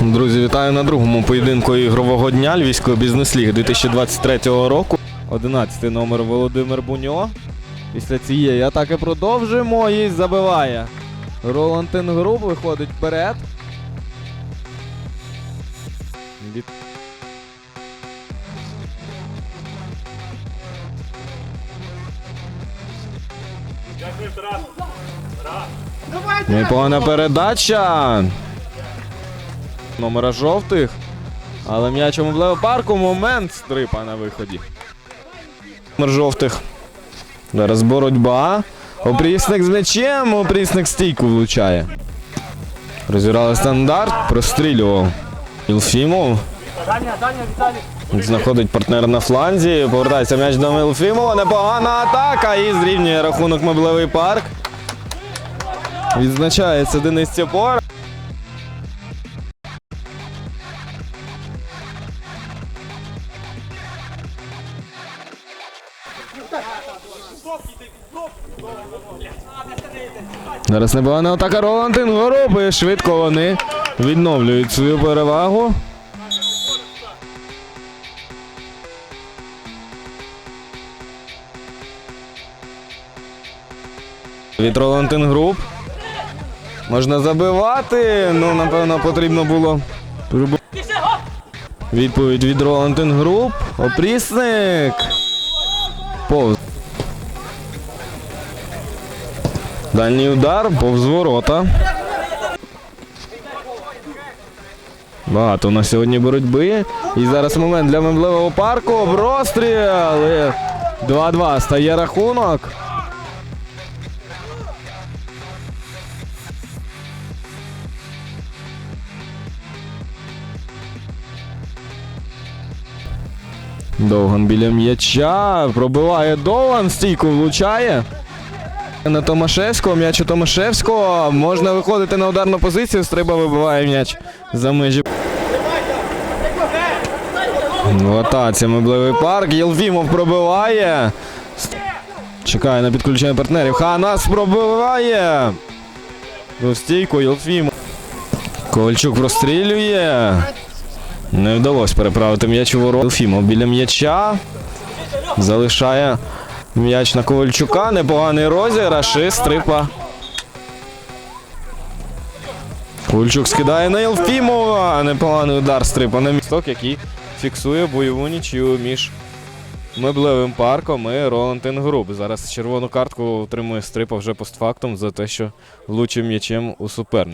Друзі, вітаю на другому поєдинку ігрового дня Львівської бізнес-ліги 2023 року. 11 номер Володимир Буньо. Після цієї атаки продовжуємо і забиває. Роланд Тенгруб виходить вперед. Непогана передача. Номера жовтих. Але м'яч у парку. Момент стрипа на виході. Номер жовтих. Зараз боротьба. Опрісник з м'ячем. Опрісник стійку влучає. Розіграли стандарт. Прострілював. Ілфімов. Знаходить партнера на фланзі. Повертається м'яч до Мілфімова. Непогана атака. І зрівнює рахунок меблевий парк. Відзначається Денис Цепор. Зараз непогана атака Роланд Інгоруби. І Швидко вони відновлюють свою перевагу. Від Роланд Інгруп. Можна забивати. Ну, напевно, потрібно було. Відповідь від Роланд Інгруп. Опрісник. Повз. Дальній удар, повз ворота. Багато у нас сьогодні боротьби. І зараз момент для мемливого парку. Простріл. І 2-2 стає рахунок. Довган біля м'яча. Пробиває Довган, стійку влучає. На Томашевського, м'яч у Томашевського. Можна виходити на ударну позицію. Стриба вибиває м'яч за межі. В атаці меблевий парк. Єлфімов пробиває. Чекає на підключення партнерів. Ханас пробиває. У стійку Єлфімов. Ковальчук прострілює. Не вдалося переправити м'яч у ворот. Єлфімов біля м'яча. Залишає м'яч на Ковальчука. Непоганий розіграш і стрипа. Ковальчук скидає на Єлфімова. Непоганий удар стрипа на місток, який фіксує бойову нічию між меблевим парком і Роланд Інгруб. Зараз червону картку отримує стрипа вже постфактум за те, що влучив м'ячем у суперника.